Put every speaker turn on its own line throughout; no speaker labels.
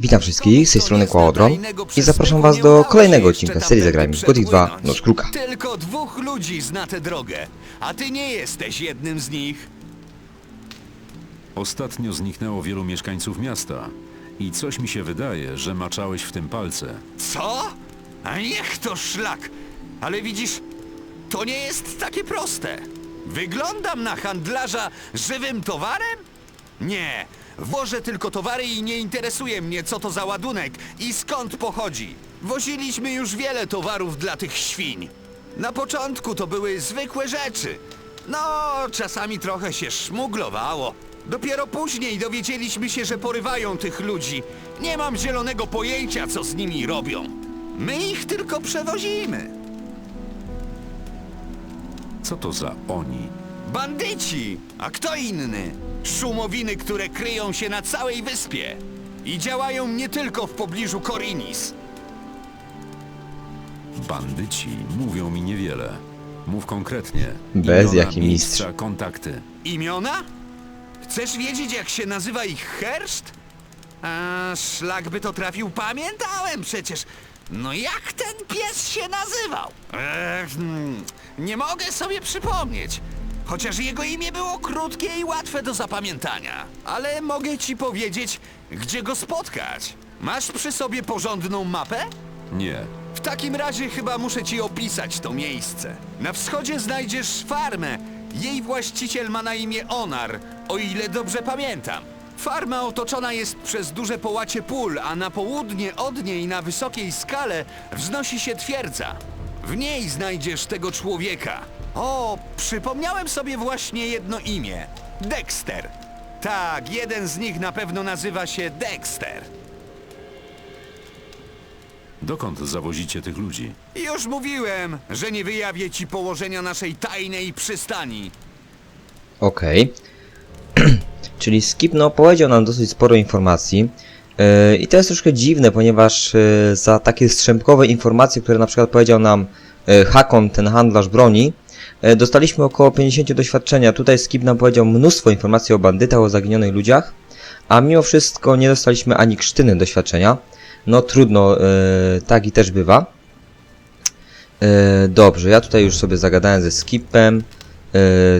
Witam wszystkich, z tej strony Kłodron i zapraszam was do kolejnego odcinka serii Zagrajmy w Gothic 2 Noc Kruka.
Tylko dwóch ludzi zna tę drogę, a ty nie jesteś jednym z nich.
Ostatnio zniknęło wielu mieszkańców miasta i coś mi się wydaje, że maczałeś w tym palce.
Co? A niech to szlak! Ale widzisz, to nie jest takie proste. Wyglądam na handlarza żywym towarem? Nie, wożę tylko towary i nie interesuje mnie, co to za ładunek i skąd pochodzi. Woziliśmy już wiele towarów dla tych świń. Na początku to były zwykłe rzeczy. No, czasami trochę się szmuglowało. Dopiero później dowiedzieliśmy się, że porywają tych ludzi. Nie mam zielonego pojęcia, co z nimi robią. My ich tylko przewozimy.
Co to za oni?
Bandyci! A kto inny? Szumowiny, które kryją się na całej wyspie. I działają nie tylko w pobliżu Korinis.
Bandyci mówią mi niewiele. Mów konkretnie.
Bez
Imiona,
jaki
miejsca, kontakty.
Imiona? Chcesz wiedzieć, jak się nazywa ich herszt? A szlak by to trafił, pamiętałem przecież. No jak ten pies się nazywał? Eee, hmm, nie mogę sobie przypomnieć. Chociaż jego imię było krótkie i łatwe do zapamiętania. Ale mogę ci powiedzieć, gdzie go spotkać. Masz przy sobie porządną mapę?
Nie.
W takim razie chyba muszę ci opisać to miejsce. Na wschodzie znajdziesz farmę. Jej właściciel ma na imię Onar, o ile dobrze pamiętam. Farma otoczona jest przez duże połacie pól, a na południe od niej na wysokiej skale wznosi się twierdza. W niej znajdziesz tego człowieka. O, przypomniałem sobie właśnie jedno imię. Dexter. Tak, jeden z nich na pewno nazywa się Dexter.
Dokąd zawozicie tych ludzi?
Już mówiłem, że nie wyjawię ci położenia naszej tajnej przystani.
Okej. Czyli Skip no powiedział nam dosyć sporo informacji. Yy, I to jest troszkę dziwne, ponieważ yy, za takie strzępkowe informacje, które na przykład powiedział nam yy, Hakon, ten handlarz broni, dostaliśmy około 50 doświadczenia. Tutaj Skip nam powiedział mnóstwo informacji o bandytach, o zaginionych ludziach, a mimo wszystko nie dostaliśmy ani krztyny doświadczenia. No trudno, yy, tak i też bywa. Yy, dobrze, ja tutaj już sobie zagadałem ze Skipem.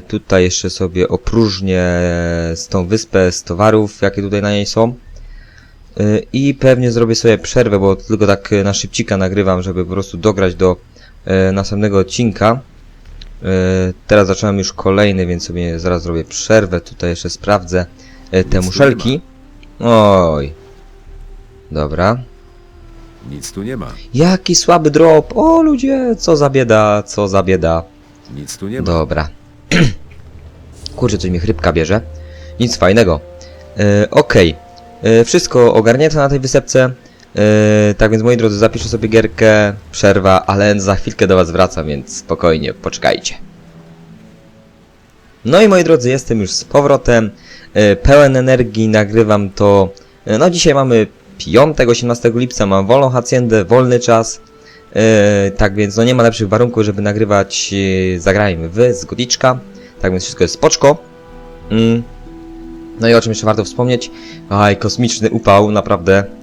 Tutaj jeszcze sobie opróżnię z tą wyspę z towarów, jakie tutaj na niej są. I pewnie zrobię sobie przerwę, bo tylko tak na szybcika nagrywam, żeby po prostu dograć do następnego odcinka. Yy, teraz zacząłem już kolejny, więc sobie zaraz zrobię przerwę. Tutaj jeszcze sprawdzę yy, te
Nic
muszelki. Oj. Dobra.
Nic tu nie ma.
Jaki słaby drop! O ludzie, co za bieda, co za bieda.
Nic tu nie ma.
Dobra. Kurczę, coś mi chrypka bierze. Nic fajnego. E, Okej. E, Wszystko ogarnięte na tej wysepce. E, tak więc moi drodzy, zapiszę sobie gierkę, przerwa, ale za chwilkę do was wracam, więc spokojnie, poczekajcie. No i moi drodzy, jestem już z powrotem. E, pełen energii, nagrywam to. E, no dzisiaj mamy 5, 18 lipca, mam wolną haciendę, wolny czas. E, tak więc no nie ma lepszych warunków, żeby nagrywać e, Zagrajmy wy z Godiczka. Tak więc wszystko jest spoczko. Mm. No i o czym jeszcze warto wspomnieć? Aj, kosmiczny upał, naprawdę.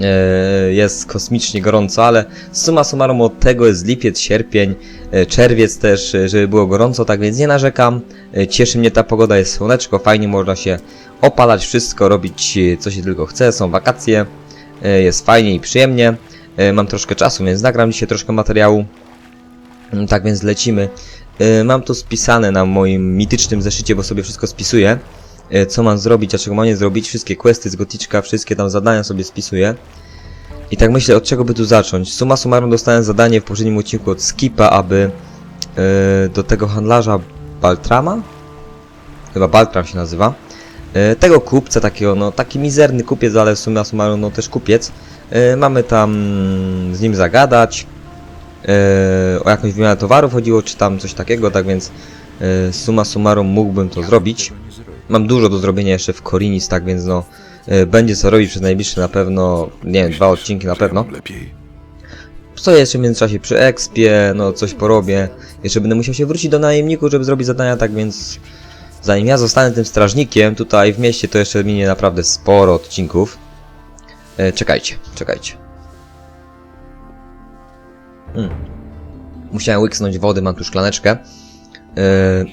E, jest kosmicznie gorąco, ale suma summarum od tego jest lipiec, sierpień, e, czerwiec też, e, żeby było gorąco, tak więc nie narzekam. Cieszy mnie ta pogoda, jest słoneczko, fajnie można się opalać, wszystko robić co się tylko chce, są wakacje, jest fajnie i przyjemnie. Mam troszkę czasu, więc nagram dzisiaj troszkę materiału. Mm, Tak więc lecimy. Mam to spisane na moim mitycznym zeszycie, bo sobie wszystko spisuję. E, Co mam zrobić, a czego mam nie zrobić. Wszystkie questy z Goticzka, wszystkie tam zadania sobie spisuję. I tak myślę, od czego by tu zacząć. Suma summarum dostałem zadanie w poprzednim odcinku od Skipa, aby e, do tego handlarza Baltrama? Chyba Baltram się nazywa. E, tego kupca takiego, no taki mizerny kupiec, ale suma summarum no też kupiec. E, mamy tam z nim zagadać. E, o jakąś wymianę towarów chodziło, czy tam coś takiego, tak więc e, suma summarum mógłbym to zrobić. Mam dużo do zrobienia jeszcze w Korinis, tak więc no e, będzie co robić przez najbliższe na pewno, nie wiem, dwa odcinki na pewno.
Lepiej.
Co jeszcze w międzyczasie przy expie, no coś porobię. Jeszcze będę musiał się wrócić do najemników, żeby zrobić zadania, tak więc zanim ja zostanę tym strażnikiem tutaj w mieście, to jeszcze minie naprawdę sporo odcinków. E, czekajcie, czekajcie. Hmm. Musiałem łyknąć wody, mam tu szklaneczkę. E,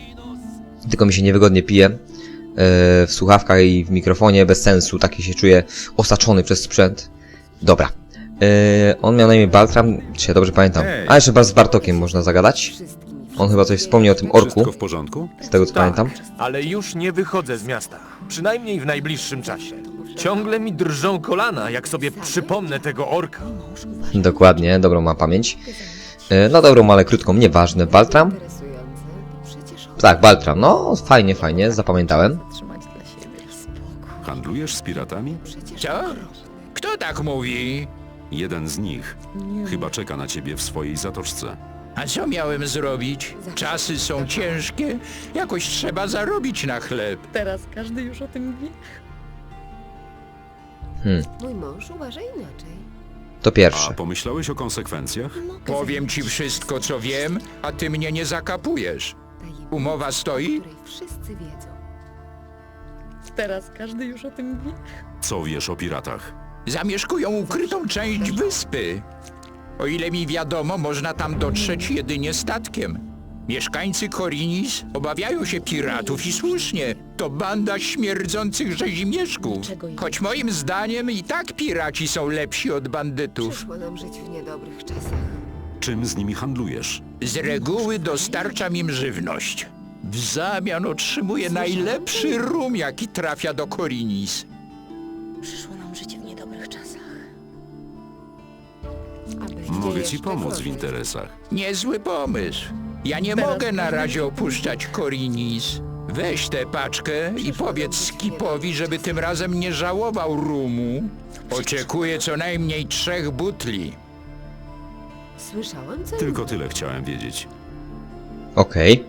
tylko mi się niewygodnie pije. W słuchawkach i w mikrofonie, bez sensu, taki się czuję osaczony przez sprzęt. Dobra. E, on miał na imię Baltram, czy ja dobrze pamiętam. A jeszcze z Bartokiem można zagadać. On chyba coś wspomniał o tym orku,
Wszystko w porządku?
z tego co pamiętam.
ale już nie wychodzę z miasta. Przynajmniej w najbliższym czasie. Ciągle mi drżą kolana, jak sobie przypomnę tego orka.
Dokładnie, dobrą ma pamięć. E, no dobrą, ale krótką, nieważne. Baltram?
Interesujące. Przecież
Tak, Baltram, no fajnie, fajnie, zapamiętałem.
Handlujesz z piratami?
Co? Kto tak mówi?
Jeden z nich chyba czeka na ciebie w swojej zatoczce.
A co miałem zrobić? Czasy są ciężkie, jakoś trzeba zarobić na chleb.
Teraz każdy już o tym wie.
Hmm,
Mój mąż uważa inaczej.
to
A
pierwsze.
pomyślałeś o konsekwencjach?
Mogę
Powiem ci
zająć się
wszystko, co wiem, a ty mnie nie zakapujesz.
tajemnicą,
Umowa stoi?
której wszyscy wiedzą. Teraz każdy już o tym wie.
Co wiesz o piratach?
Zamieszkują ukrytą część wyspy. O ile mi wiadomo, można tam dotrzeć jedynie statkiem. Mieszkańcy Korinis obawiają się piratów i słusznie. To banda śmierdzących rzezimieszków. Choć moim zdaniem i tak piraci są lepsi od bandytów.
Przyszło nam żyć w niedobrych czasach.
Czym z nimi handlujesz?
Z reguły dostarczam im żywność. W zamian otrzymuję najlepszy rum, jaki trafia do Korinis.
Przyszło nam życie w niedobrych czasach.
Mogę ci
jeszcze
pomóc w interesach.
Niezły pomysł. Ja nie mogę na razie opuszczać Korinis. Weź tę paczkę i powiedz Skipowi, żeby tym razem nie żałował rumu. Oczekuję co najmniej trzech butli.
Słyszałam, co
Tylko tyle chciałem wiedzieć.
Okej.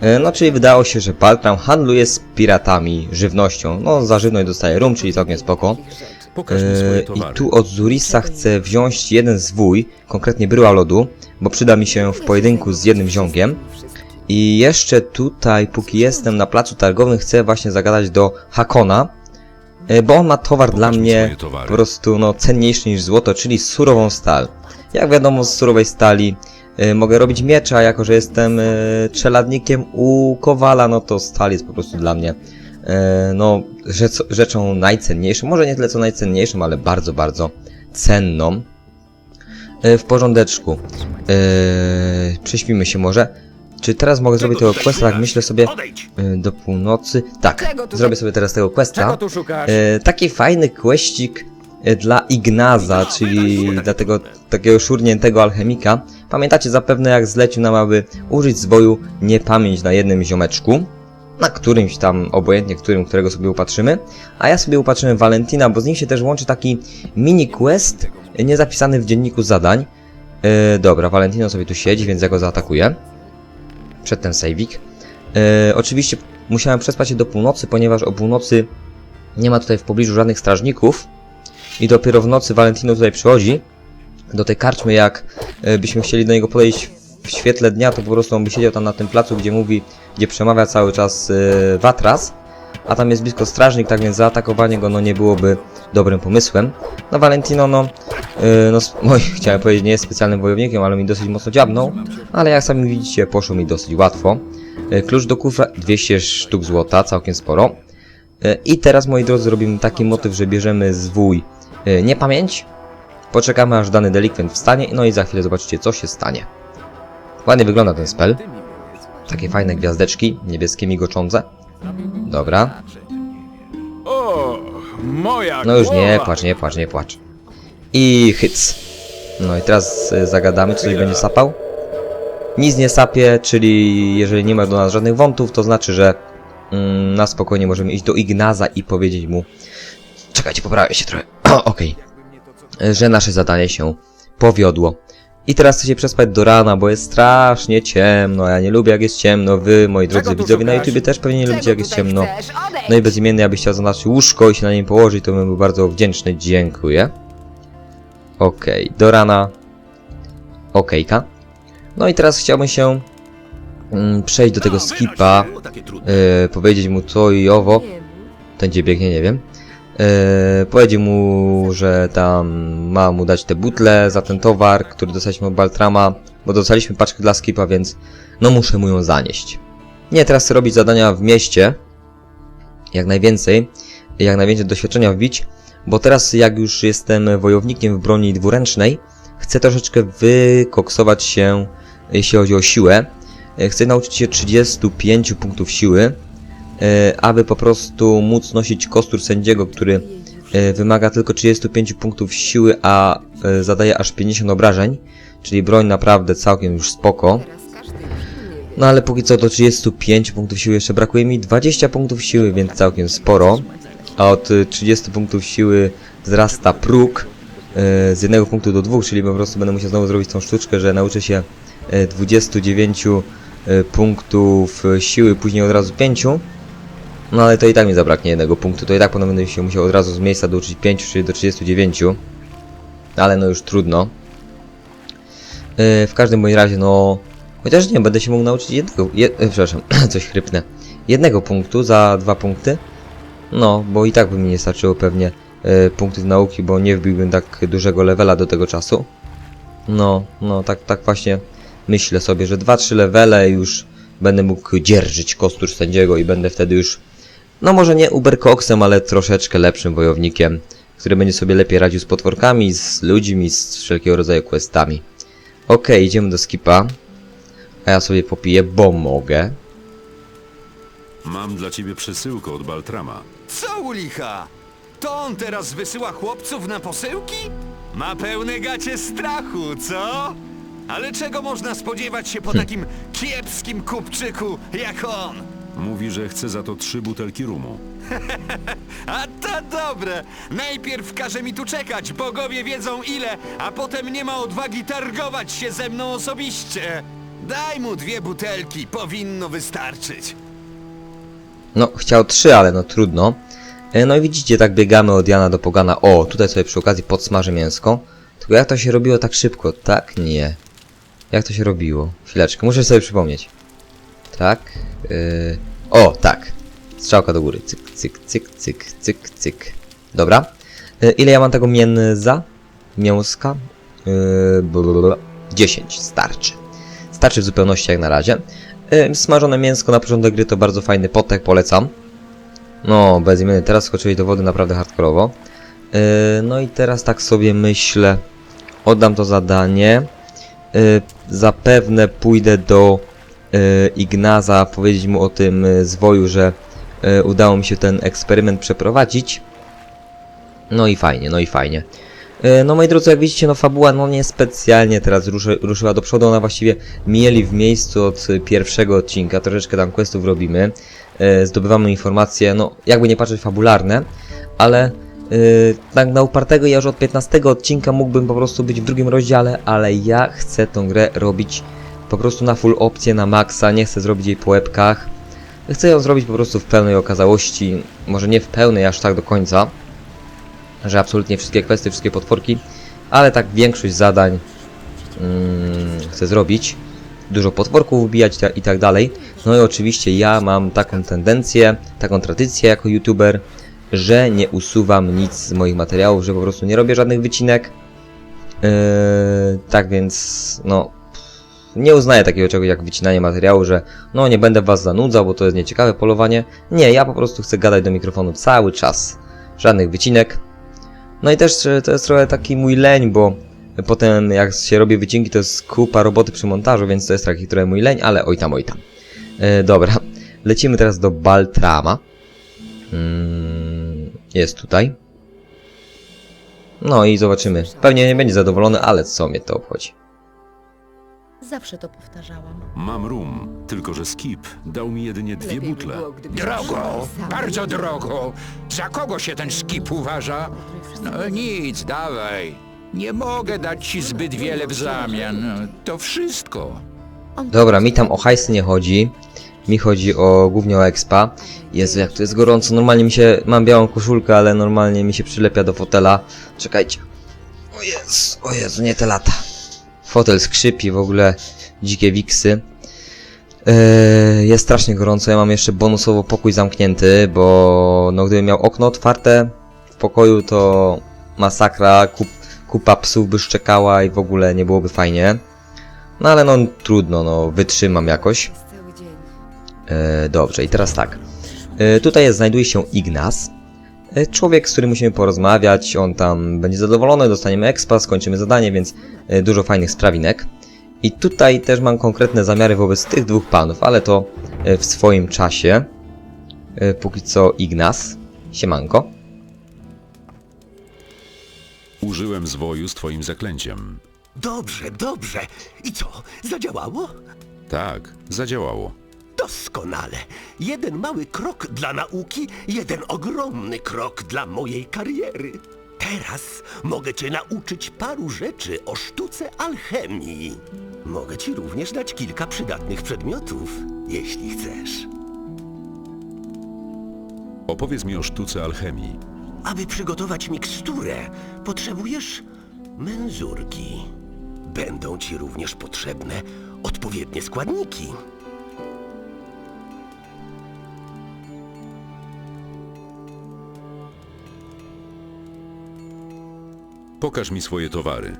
E, No, czyli wydało się, że Baltram handluje z piratami żywnością. No, za żywność dostaje rum, czyli całkiem spoko.
Pokaż mi
E, I
towary.
tu od Zurisa chcę wziąć jeden zwój, konkretnie bryła lodu, bo przyda mi się w pojedynku z jednym ziomkiem. I jeszcze tutaj, póki jestem na placu targowym, chcę właśnie zagadać do Hakona, bo on ma towar dla mnie po prostu no, cenniejszy niż złoto, czyli surową stal. Jak wiadomo, z surowej stali e, mogę robić miecze, a jako że jestem e, czeladnikiem u Kowala, no to stal jest po prostu dla mnie e, no, rzecz, rzeczą najcenniejszą. Może nie tyle co najcenniejszą, ale bardzo, bardzo cenną. E, w porządeczku. E, prześpimy się może. Czy teraz mogę zrobić tego questa, tak myślę sobie, e, do północy? Tak, zrobię sobie teraz tego questa. E, taki fajny questik e, dla Ignaza, czyli dla tego takiego szurniętego alchemika. Pamiętacie zapewne jak zlecił nam, aby użyć zwoju niepamięć na jednym ziomeczku. Na którymś tam, obojętnie którym, którego sobie upatrzymy. A ja sobie upatrzyłem Valentina, bo z nim się też łączy taki mini quest niezapisany w dzienniku zadań. E, dobra, Valentino sobie tu siedzi, więc ja go zaatakuję. Przed ten sejwik. E, oczywiście musiałem przespać się do północy, ponieważ o północy nie ma tutaj w pobliżu żadnych strażników i dopiero w nocy Valentino tutaj przychodzi do tej karczmy, jak e, byśmy chcieli do niego podejść w świetle dnia, to po prostu on by siedział tam na tym placu, gdzie mówi, gdzie przemawia cały czas e, Watras, a tam jest blisko strażnik, tak więc zaatakowanie go no nie byłoby dobrym pomysłem. No Valentino no, no s- oj, chciałem powiedzieć, nie jest specjalnym wojownikiem, ale mi dosyć mocno dziabnął, ale jak sami widzicie, poszło mi dosyć łatwo. E, Klucz do kufra 200 sztuk złota, całkiem sporo. E, I teraz, moi drodzy, robimy taki motyw, że bierzemy zwój e, niepamięć, poczekamy aż dany delikwent wstanie, no i za chwilę zobaczycie, co się stanie. Ładnie wygląda ten spell. Takie fajne gwiazdeczki, niebieskie migoczące. Dobra.
O, moja
No już nie płacz, nie płacz, nie płacz. I hyc. No i teraz e, zagadamy, czy coś będzie sapał. Nic nie sapie, czyli jeżeli nie ma do nas żadnych wątów, to znaczy, że mm, na spokojnie możemy iść do Ignaza i powiedzieć mu Czekajcie, poprawię się trochę. Okej. E, Że nasze zadanie się powiodło. I teraz chcę się przespać do rana, bo jest strasznie ciemno. Ja nie lubię jak jest ciemno. Wy, moi drodzy widzowie na? YouTubie też pewnie nie lubicie jak jest ciemno. No i bezimienny, abyś chciał zaznaczyć łóżko i się na nim położyć, to bym był bardzo wdzięczny. Dziękuję. Okej, do rana. Okejka. No i teraz chciałbym się mm, przejść do tego skipa, e, powiedzieć mu co i owo. Ten gdzie biegnie, nie wiem. Yy, powiedzie mu, że tam ma mu dać te butle za ten towar, który dostaliśmy od Baltrama, bo dostaliśmy paczkę dla skipa, więc no muszę mu ją zanieść. Nie, teraz chcę robić zadania w mieście, jak najwięcej, jak najwięcej doświadczenia wbić, bo teraz jak już jestem wojownikiem w broni dwuręcznej, chcę troszeczkę wykoksować się, jeśli chodzi o siłę. E, Chcę nauczyć się 35 punktów siły, e, aby po prostu móc nosić kostur sędziego, który e, wymaga tylko 35 punktów siły, a zadaje aż 50 obrażeń, czyli broń naprawdę całkiem już spoko. No ale póki co do 35 punktów siły jeszcze brakuje mi 20 punktów siły, więc całkiem sporo. A od y, 30 punktów siły wzrasta próg y, z jednego punktu do dwóch, czyli po prostu będę musiał znowu zrobić tą sztuczkę, że nauczę się y, 29 y, punktów y, siły, później od razu 5. No ale to i tak mi zabraknie jednego punktu, to i tak będę się musiał od razu z miejsca douczyć 5, czyli do 39. Ale no już trudno. W każdym bądź razie, no... Chociaż nie, będę się mógł nauczyć jednego... Je, e, przepraszam, coś chrypnę. Jednego punktu za dwa punkty. No, bo i tak by mi nie starczyło pewnie e, punktów nauki, bo nie wbiłbym tak dużego levela do tego czasu. No, no, tak, tak właśnie myślę sobie, że 2-3 levele już będę mógł dzierżyć kostur sędziego i będę wtedy już, no może nie uberkoksem, ale troszeczkę lepszym wojownikiem, który będzie sobie lepiej radził z potworkami, z ludźmi, z wszelkiego rodzaju questami. Okej, idziemy do skipa. A ja sobie popiję, bo mogę.
Mam dla ciebie przesyłkę od Baltrama.
Co u licha? To on teraz wysyła chłopców na posyłki? Ma pełne gacie strachu, co? Ale czego można spodziewać się po takim kiepskim kupczyku jak on?
Mówi, że chce za to trzy butelki rumu.
A to dobre! Najpierw każe mi tu czekać, bogowie wiedzą ile, a potem nie ma odwagi targować się ze mną osobiście. Daj mu dwie butelki, powinno wystarczyć.
No, chciał trzy, ale no trudno. E, No i widzicie, tak biegamy od Jana do Pogana. O, tutaj sobie przy okazji podsmażę mięsko. Tylko jak to się robiło tak szybko? Tak? Nie. Jak to się robiło? Chwileczkę, muszę sobie przypomnieć. Tak. Yy... O, tak. Strzałka do góry. Cyk, cyk, cyk, cyk, cyk, cyk. Dobra. Yy, ile ja mam tego mięsa? Mięska? Yy, blablabla. 10. Starczy. Starczy w zupełności jak na razie. Smażone mięsko na początek gry to bardzo fajny potek, polecam. No, bez imienia. Teraz skoczyli do wody naprawdę hardkorowo. Yy, no i teraz tak sobie myślę. Oddam to zadanie. Yy, zapewne pójdę do yy, Ignaza powiedzieć mu o tym zwoju, że udało mi się ten eksperyment przeprowadzić. No i fajnie, no i fajnie. Yy, No moi drodzy, jak widzicie, no fabuła no nie specjalnie teraz ruszy, ruszyła do przodu, ona właściwie mieli w miejscu od pierwszego odcinka, troszeczkę tam questów robimy, yy, zdobywamy informacje, no jakby nie patrzeć fabularne, ale yy, tak na upartego ja już od 15 odcinka mógłbym po prostu być w drugim rozdziale, ale ja chcę tą grę robić po prostu na full opcję, na maksa, nie chcę zrobić jej po łebkach, chcę ją zrobić po prostu w pełnej okazałości, może nie w pełnej aż tak do końca, że absolutnie wszystkie kwestie, wszystkie potworki, ale tak większość zadań mm, chcę zrobić. Dużo potworków wbijać i tak dalej. No i oczywiście ja mam taką tendencję, taką tradycję jako youtuber, że nie usuwam nic z moich materiałów, że po prostu nie robię żadnych wycinek. Yy, tak więc, no, nie uznaję takiego czegoś jak wycinanie materiału, że no nie będę was zanudzał, bo to jest nieciekawe polowanie. Nie, ja po prostu chcę gadać do mikrofonu cały czas. Żadnych wycinek. No i też e, to jest trochę taki mój leń, bo potem jak się robi wycinki, to jest kupa roboty przy montażu, więc to jest taki trochę mój leń, ale oj tam, oj tam. E, dobra, lecimy teraz do Baltrama. Mm, jest tutaj. No i zobaczymy. Pewnie nie będzie zadowolony, ale co mnie to obchodzi.
Zawsze to powtarzałam.
Mam rum, tylko że Skip dał mi jedynie dwie butle.
Drogo, bardzo drogo. Za kogo się ten skip uważa? No nic, dawaj. Nie mogę dać ci zbyt wiele w zamian. To wszystko.
Dobra, mi tam o hajsy nie chodzi. Mi chodzi o głównie o expa. Jezu, jak to jest gorąco. Normalnie mi się. Mam białą koszulkę, ale normalnie mi się przylepia do fotela. Czekajcie. O Jezu, o Jezu, nie te lata. Fotel skrzypi w ogóle. Dzikie wiksy. Yy, jest strasznie gorąco. Ja mam jeszcze bonusowo pokój zamknięty, bo no gdybym miał okno otwarte, pokoju, to masakra, kup, kupa psów by szczekała i w ogóle nie byłoby fajnie. No ale no trudno, no wytrzymam jakoś. E, dobrze, i teraz tak. E, tutaj jest, znajduje się Ignas. E, człowiek, z którym musimy porozmawiać, on tam będzie zadowolony, dostaniemy expa, skończymy zadanie, więc e, dużo fajnych sprawinek. I tutaj też mam konkretne zamiary wobec tych dwóch panów, ale to e, w swoim czasie. Póki co Ignas. Siemanko.
Użyłem zwoju z twoim zaklęciem.
Dobrze, dobrze. I co, zadziałało?
Tak, zadziałało.
Doskonale. Jeden mały krok dla nauki, jeden ogromny krok dla mojej kariery. Teraz mogę cię nauczyć paru rzeczy o sztuce alchemii. Mogę ci również dać kilka przydatnych przedmiotów, jeśli chcesz.
Opowiedz mi o sztuce alchemii.
Aby przygotować miksturę, potrzebujesz menzurki. Będą ci również potrzebne odpowiednie składniki.
Pokaż mi swoje towary.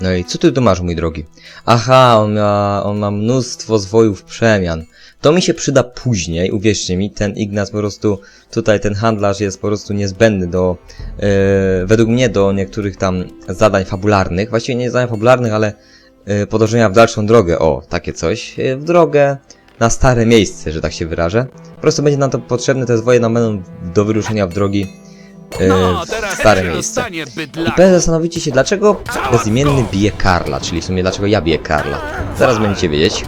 No i co ty tu masz, mój drogi? Aha, on ma, on ma mnóstwo zwojów przemian. To mi się przyda później, uwierzcie mi, ten Ignaz po prostu, tutaj ten handlarz jest po prostu niezbędny do, e, według mnie do niektórych tam zadań fabularnych, właściwie nie zadań fabularnych, ale e, podążenia w dalszą drogę, o, takie coś, e, w drogę na stare miejsce, że tak się wyrażę. Po prostu będzie nam to potrzebne, te zwoje nam będą do wyruszenia w drogi e, w stare miejsce. I pewnie zastanowicie się, dlaczego bezimienny bije Karla, czyli w sumie dlaczego ja biję Karla. Zaraz będziecie wiedzieć.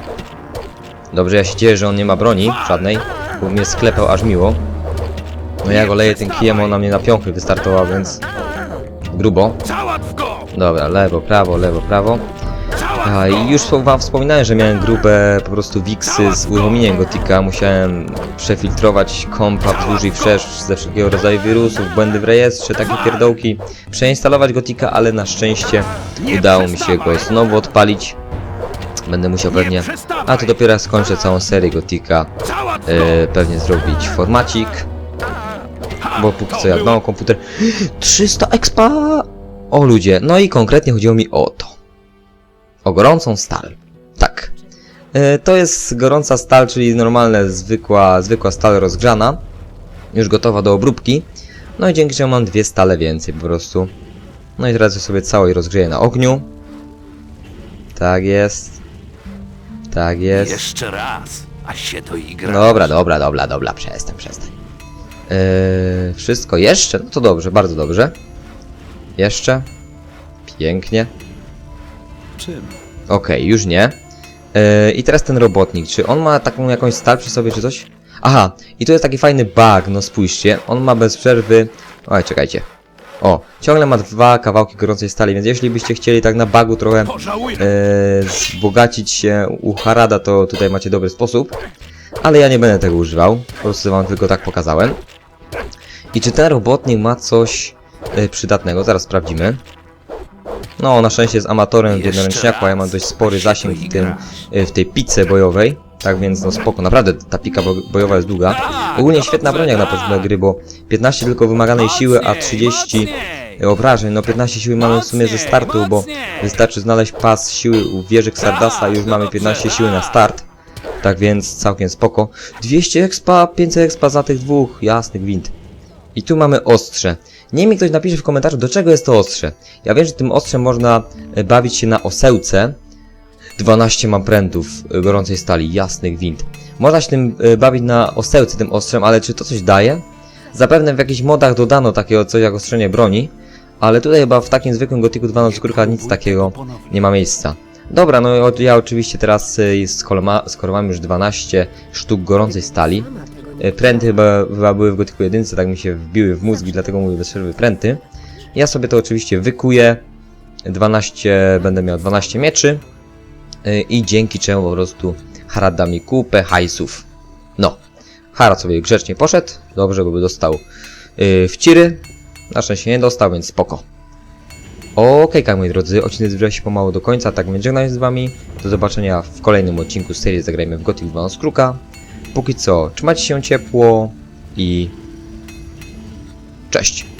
Dobrze, ja się cieszę, że on nie ma broni żadnej, bo mnie sklepał aż miło. No ja go leję tym kijem, on na mnie na piąchy wystartował, więc grubo. Dobra, lewo, prawo, lewo, prawo. A, I już wam wspominałem, że miałem grube po prostu wiksy z uruchomieniem Gotika. Musiałem przefiltrować kompa wzdłuż i wszerz ze wszelkiego rodzaju wirusów, błędy w rejestrze, takie pierdołki. Przeinstalować Gotika, ale na szczęście udało mi się go znowu odpalić. Będę musiał pewnie, a to dopiero skończę całą serię Gotika, e, pewnie zrobić formacik. Bo póki co jak mam komputer 300 expa! O ludzie, no i konkretnie chodziło mi o to. O gorącą stal. Tak. E, to jest gorąca stal, czyli normalna, zwykła, zwykła stal rozgrzana. Już gotowa do obróbki. No i dzięki czemu mam dwie stale więcej po prostu. No i teraz sobie całej rozgrzeję na ogniu. Tak jest. Tak jest.
Jeszcze raz, a się to igra.
Dobra, dobra, dobra, dobra, przestań, przestań. Eee, wszystko jeszcze? No to dobrze, bardzo dobrze. Jeszcze. Pięknie.
Czym?
Okej, już nie. Eee, I teraz ten robotnik, czy on ma taką jakąś stal przy sobie, czy coś? Aha, i tu jest taki fajny bug, no spójrzcie, on ma bez przerwy... Oj, czekajcie. O, ciągle ma dwa kawałki gorącej stali, więc jeśli byście chcieli tak na bugu trochę e, wzbogacić się u Harada, to tutaj macie dobry sposób. Ale ja nie będę tego używał, po prostu wam tylko tak pokazałem. I czy ten robotnik ma coś e, przydatnego? Zaraz sprawdzimy. No, na szczęście jest amatorem w jednoręczniaku, a ja mam dość spory zasięg w, tym, e, w tej pice bojowej. Tak więc no spoko, naprawdę ta pika bo bojowa jest długa. Ogólnie świetna broń jak na początek gry, bo 15 tylko wymaganej siły, a 30 obrażeń. No 15 siły mamy w sumie ze startu, bo wystarczy znaleźć pas siły u wieży Xardasa i już mamy 15 siły na start. Tak więc całkiem spoko. 200 expa, 500 expa za tych dwóch, jasny gwint. I tu mamy ostrze. Niech mi ktoś napisze w komentarzu, do czego jest to ostrze. Ja wiem, że tym ostrzem można e, bawić się na osełce. 12 mam prętów e, gorącej stali, jasny gwint. Można się tym e, bawić na osełce tym ostrzem, ale czy to coś daje? Zapewne w jakichś modach dodano takiego coś jak ostrzenie broni, ale tutaj chyba w takim zwykłym Gotiku 2 skórka nic takiego nie ma miejsca. Dobra, no ja oczywiście teraz, skoro, ma, skoro mam już 12 sztuk gorącej stali, pręty chyba, chyba były w Gotiku 1, tak mi się wbiły w mózgi, dlatego mówię bez przerwy pręty. Ja sobie to oczywiście wykuję, 12, będę miał 12 mieczy y, i dzięki czemu po prostu Harad da mi kupę hajsów. No, Harad sobie grzecznie poszedł, dobrze, bo by dostał yy, w ciry, na szczęście nie dostał, więc spoko. Okej, okay, moi drodzy, odcinek zbliża się pomału do końca, tak więc żegnam z wami. Do zobaczenia w kolejnym odcinku z serii Zagrajmy w Gothic 2 Skruka. Póki co, trzymajcie się ciepło i... Cześć!